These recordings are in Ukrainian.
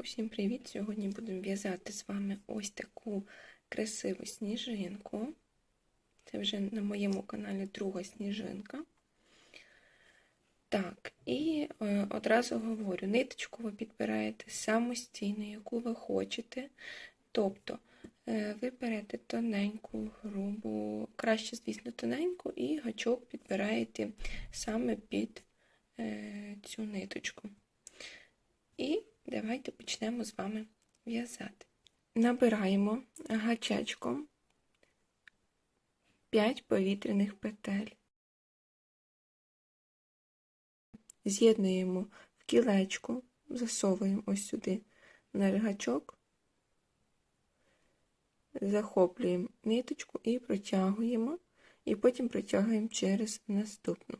Усім привіт! Сьогодні будемо в'язати з вами ось таку красиву сніжинку. Це вже на моєму каналі друга сніжинка. Так, і е, одразу говорю: ниточку ви підбираєте самостійно, яку ви хочете. Тобто е, ви берете тоненьку, грубу, краще, звісно, тоненьку, і гачок підбираєте саме під е, цю ниточку. І давайте почнемо з вами в'язати. Набираємо гачечком 5 повітряних петель. З'єднуємо в кілечку, засовуємо ось сюди наш гачок, захоплюємо ниточку і протягуємо, і потім протягуємо через наступну.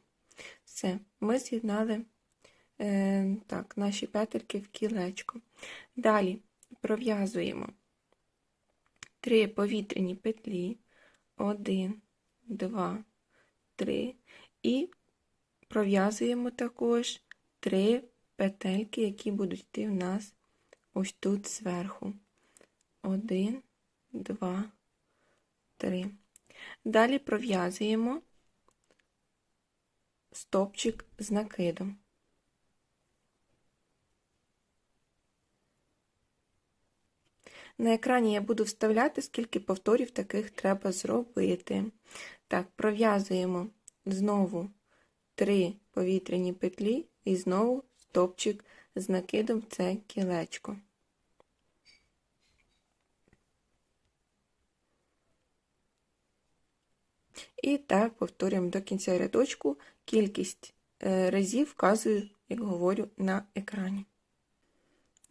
Все, ми з'єднали так, наші петельки в кілечко. Далі пров'язуємо три повітряні петлі, один, два, три, і пров'язуємо також три петельки, які будуть йти в нас ось тут зверху. Один, два, три. Далі пров'язуємо стопчик з накидом. На екрані я буду вставляти, скільки повторів таких треба зробити. Так, пров'язуємо знову три повітряні петлі і знову стопчик з накидом в це кілечко. І так повторюємо до кінця рядочку. Кількість разів вказую, як говорю, на екрані.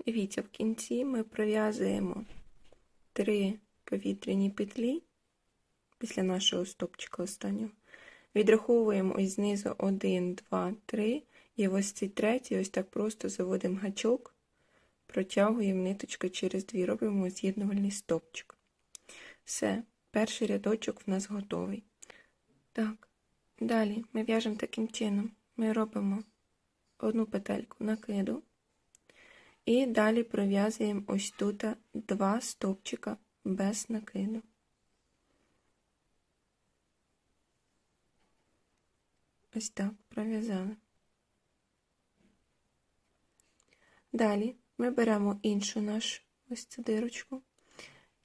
Дивіться, в кінці ми пров'язуємо три повітряні петлі після нашого стопчика останнього. Відраховуємо ось знизу 1, 2, 3, і ось цей третій, ось так просто заводимо гачок, протягуємо ниточку через дві, робимо з'єднувальний стопчик. Все, перший рядочок в нас готовий. Так, далі ми в'яжемо таким чином. Ми робимо одну петельку накиду. І далі пров'язуємо ось тут два стовпчика без накиду. Ось так пров'язали. Далі ми беремо іншу нашу ось цю дирочку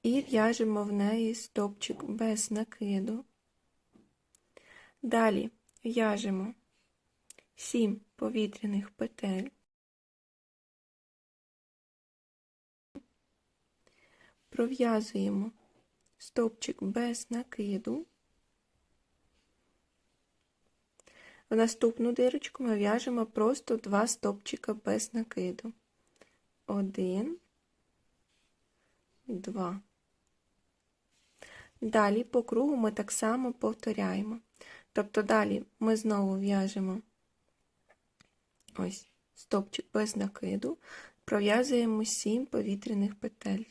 і в'яжемо в неї стовпчик без накиду. Далі в'яжемо 7 повітряних петель. Пров'язуємо стовпчик без накиду. В наступну дирочку ми в'яжемо просто два стовпчика без накиду. Один, два. Далі по кругу ми так само повторяємо. Тобто далі ми знову в'яжемо ось стовпчик без накиду, пров'язуємо 7 повітряних петель.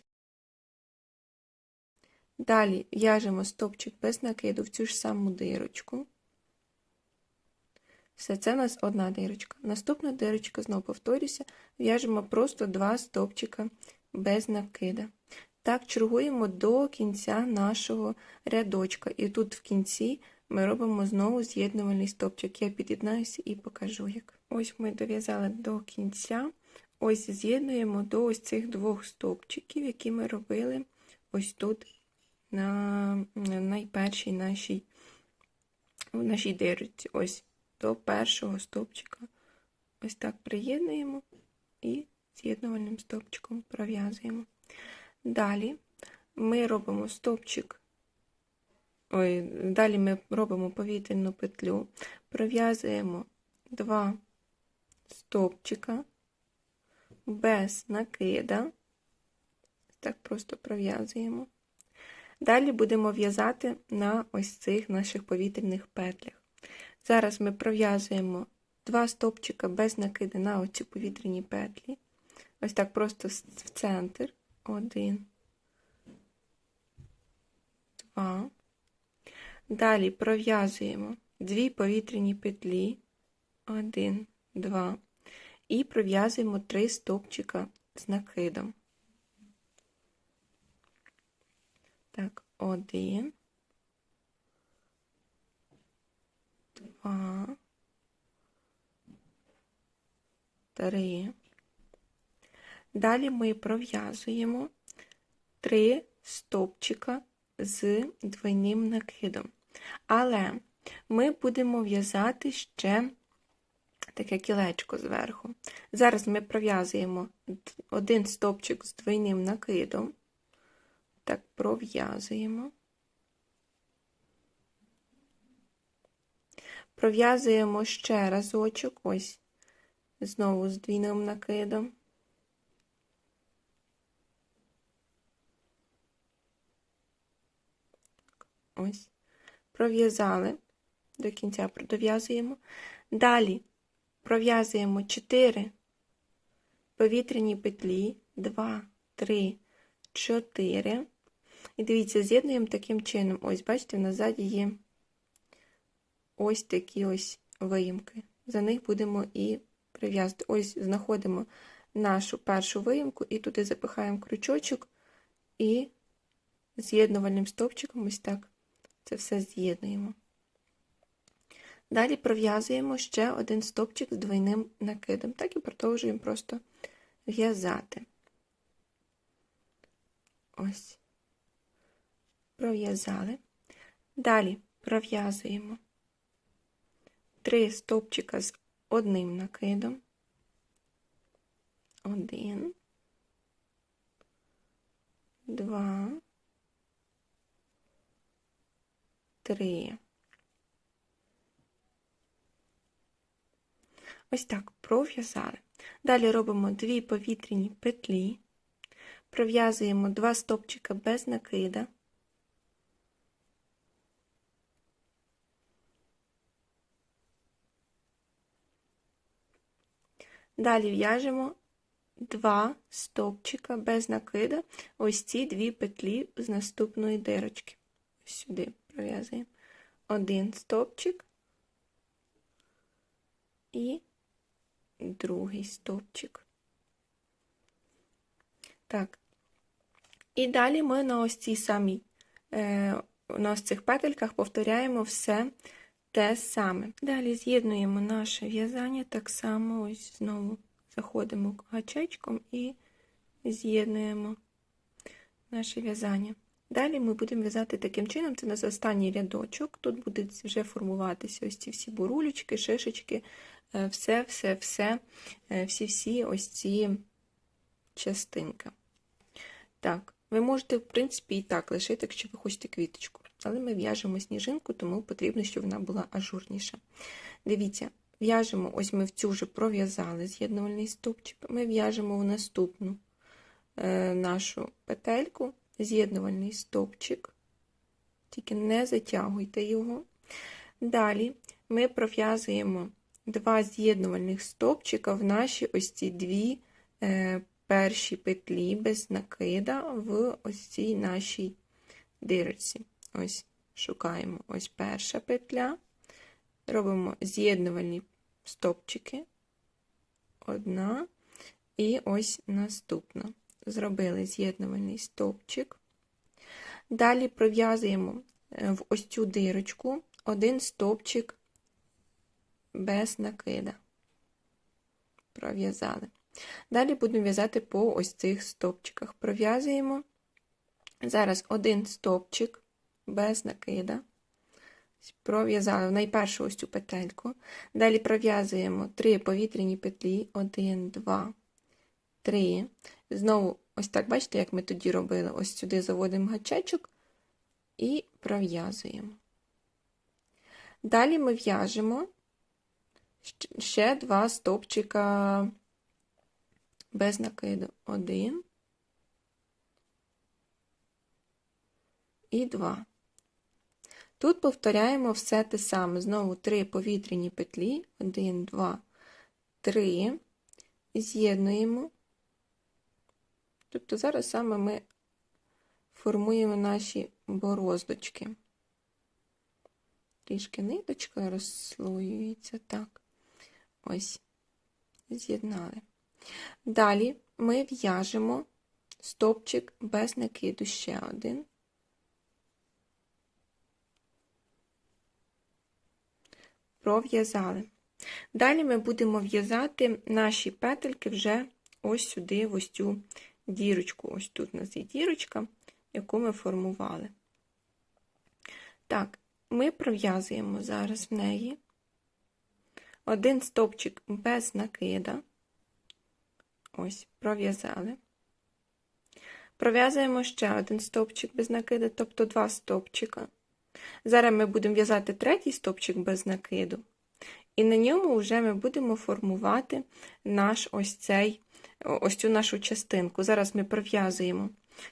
Далі в'яжемо стопчик без накиду в цю ж саму дирочку. Все, це у нас одна дирочка. Наступна дирочка, знову повторюся, в'яжемо просто два стопчика без накида. Так, чергуємо до кінця нашого рядочка. І тут в кінці ми робимо знову з'єднувальний стопчик. Я під'єднаюся і покажу як. Ось ми дов'язали до кінця. Ось з'єднуємо до ось цих двох стопчиків, які ми робили ось тут на найпершій нашій в нашій дирці. Ось до першого стовпчика. Ось так приєднуємо і з'єднувальним стовпчиком пров'язуємо. Далі ми робимо стовпчик, ой, далі ми робимо повітряну петлю, пров'язуємо два стовпчика без накида. Так просто пров'язуємо. Далі будемо в'язати на ось цих наших повітряних петлях. Зараз ми пров'язуємо два стопчика без накиди на оці повітряні петлі. Ось так просто в центр. Один, два. Далі пров'язуємо дві повітряні петлі. Один, два. І пров'язуємо три стопчика з накидом. Так, один, два, три. Далі ми пров'язуємо три стовпчика з двойним накидом. Але ми будемо в'язати ще таке кілечко зверху. Зараз ми пров'язуємо один стовпчик з двойним накидом. Так, пров'язуємо. Пров'язуємо ще разочок, ось, знову з двійним накидом. Ось. Пров'язали, до кінця дов'язуємо. Далі пров'язуємо 4 повітряні петлі, 2, 3, 4. І дивіться, з'єднуємо таким чином. Ось, бачите, назаді є ось такі ось виїмки. За них будемо і прив'язати. Ось знаходимо нашу першу виїмку і туди запихаємо крючочок і з'єднувальним стовпчиком ось так це все з'єднуємо. Далі пров'язуємо ще один стовпчик з двойним накидом, так і продовжуємо просто в'язати. Ось, пров'язали. Далі пров'язуємо три стовпчика з одним накидом. Один, два, три. Ось так пров'язали. Далі робимо дві повітряні петлі, пров'язуємо два стопчика без накида. Далі в'яжемо два стопчика без накида, ось ці дві петлі з наступної дирочки. Сюди пров'язуємо один стопчик і другий стовпчик. Так. І далі ми на ось цій самій, е, на ось цих петельках повторяємо все те саме. Далі з'єднуємо наше в'язання так само, ось знову заходимо гачечком і з'єднуємо наше в'язання. Далі ми будемо в'язати таким чином, це у нас останній рядочок. Тут будуть вже формуватися ось ці всі бурулечки, шишечки, все-все-все, е, всі-всі ось ці частинки. Так, ви можете, в принципі, і так лишити, якщо ви хочете квіточку. Але ми в'яжемо сніжинку, тому потрібно, щоб вона була ажурніша. Дивіться, в'яжемо, ось ми в цю вже пров'язали з'єднувальний стовпчик, ми в'яжемо в наступну е, нашу петельку з'єднувальний стовпчик, тільки не затягуйте його. Далі ми пров'язуємо два з'єднувальних стовпчика в наші ось ці дві е, перші петлі без накида в ось цій нашій дирці. Ось Шукаємо ось перша петля, робимо з'єднувальні стовпчики, одна, і ось наступна зробили з'єднувальний стовпчик. Далі пров'язуємо е, в ось цю дирочку один стовпчик без накида. Пров'язали. Далі будемо в'язати по ось цих стовпчиках. Пров'язуємо зараз один стовпчик без накида. Пров'язали в найпершу ось цю петельку. Далі пров'язуємо три повітряні петлі, 1, 2, 3. Знову, ось так, бачите, як ми тоді робили? Ось сюди заводимо гачечок і пров'язуємо. Далі ми в'яжемо ще два стовпчика без накиду. Один і два. Тут повторяємо все те саме. Знову три повітряні петлі, один, два, три, з'єднуємо Тобто зараз саме ми формуємо наші бороздочки. Трішки ниточка розслоюється так. Ось, з'єднали. Далі ми в'яжемо стопчик без накиду ще один. Пров'язали. Далі ми будемо в'язати наші петельки вже ось сюди, в ось цю дірочку. Ось тут у нас є дірочка, яку ми формували. Так, ми пров'язуємо зараз в неї один стопчик без накида. Ось, пров'язали. Пров'язуємо ще один стовпчик без накиду, тобто два стовпчика. Зараз ми будемо в'язати третій стовпчик без накиду, і на ньому вже ми будемо формувати наш ось цей, ось цю нашу частинку. Зараз ми пров'язуємо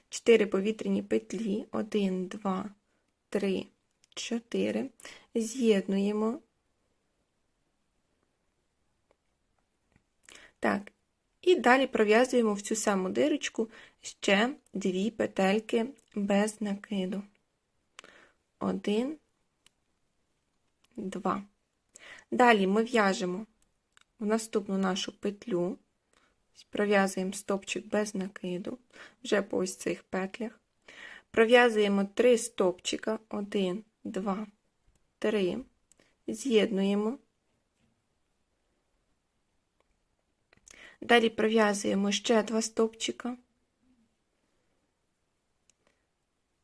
4 повітряні петлі, 1, 2, 3, 4, з'єднуємо. Так, і далі пров'язуємо в цю саму дирочку ще дві петельки без накиду. Один, два. Далі ми в'яжемо в наступну нашу петлю, пров'язуємо стопчик без накиду, вже по ось цих петлях. Пров'язуємо три стопчика, один, два, три, з'єднуємо. Далі пров'язуємо ще два стовпчика.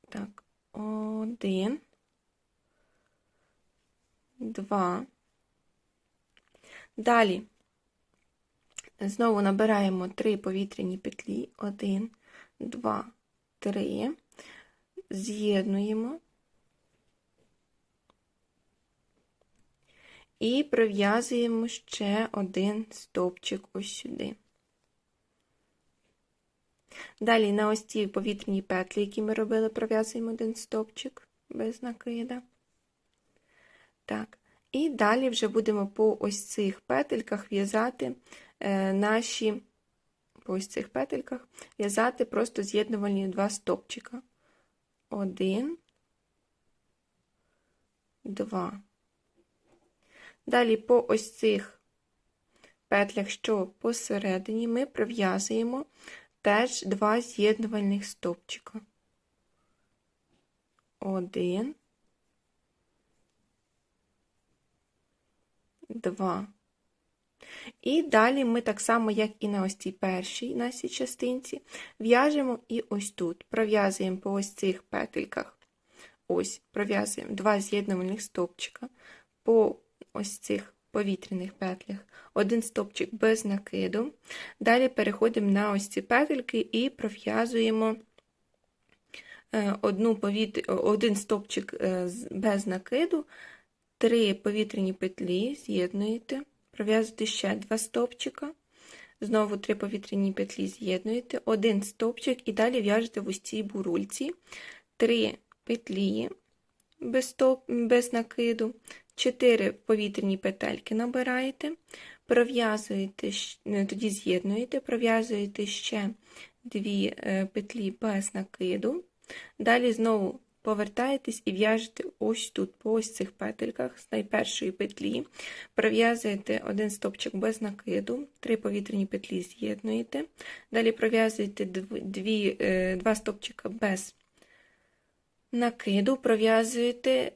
Так, один, два. Далі знову набираємо три повітряні петлі. Один, два, три. З'єднуємо. І пров'язуємо ще один стовпчик ось сюди. Далі на ось ці повітряні петлі, які ми робили, пров'язуємо один стовпчик без накида. Так. І далі вже будемо по ось цих петельках в'язати е, наші, по ось цих петельках в'язати просто з'єднувальні два стовпчика. Один, два. Далі по ось цих петлях, що посередині, ми пров'язуємо теж два з'єднувальних стовпчика. Один, два. І далі ми так само, як і на ось цій першій нашій частинці, в'яжемо і ось тут. Пров'язуємо по ось цих петельках. Ось, пров'язуємо два з'єднувальних стовпчика. По ось цих повітряних петлях, один стопчик без накиду. Далі переходимо на ось ці петельки і пров'язуємо е, одну повітря... один стопчик е, без накиду, три повітряні петлі, з'єднуєте, пров'язуєте ще два стопчика. Знову три повітряні петлі з'єднуєте, один стопчик і далі в'яжете в ось цій бурульці, три петлі без стоп, без накиду, 4 повітряні петельки набираєте, пров'язуєте, е, тоді з'єднуєте, пров'язуєте ще 2 е, петлі без накиду. Далі знову повертаєтесь і в'яжете ось тут, по ось цих петельках з найпершої петлі, пров'язуєте один стопчик без накиду, 3 повітряні петлі з'єднуєте. Далі пров'язуєте 2 стопчика без накиду пров'язуєте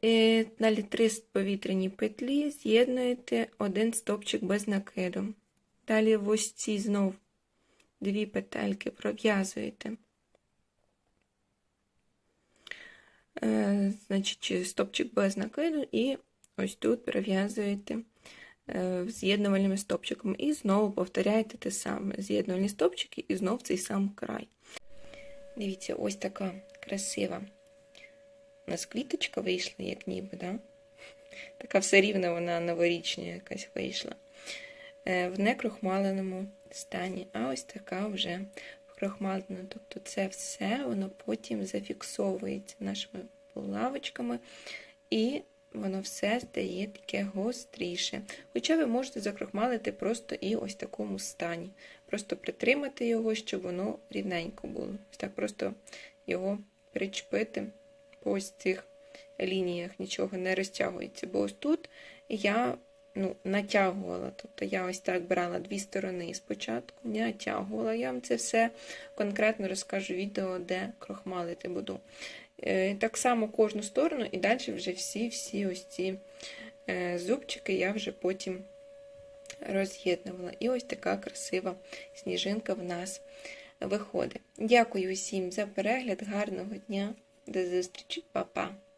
далі е, три повітряні петлі, з'єднуєте один стопчик без накиду. Далі ось ці знов дві петельки пров'язуєте. Е, значить, стопчик без накиду, і ось тут пров'язуєте е, з'єднувальними стопчиками. І знову повторяєте те саме: з'єднувальні стопчики і знов цей сам край. Дивіться, ось така красива. У нас кліточка вийшла, як ніби, да? така все рівна вона новорічна якась вийшла. Е, в некрохмаленому стані, а ось така вже крохмалена. Тобто це все воно потім зафіксовується нашими булавочками, і воно все стає таке гостріше. Хоча ви можете закрохмалити просто і ось в такому стані. Просто притримати його, щоб воно рівненько було. Ось так просто його причепити по ось цих лініях нічого не розтягується. Бо ось тут я ну, натягувала. Тобто я ось так брала дві сторони спочатку, натягувала. Я вам це все конкретно розкажу відео, де крохмалити буду. Е, Так само кожну сторону, і далі вже всі-всі ось ці е, зубчики я вже потім роз'єднувала. І ось така красива сніжинка в нас виходить. Дякую усім за перегляд, гарного дня, до зустрічі, Па-па!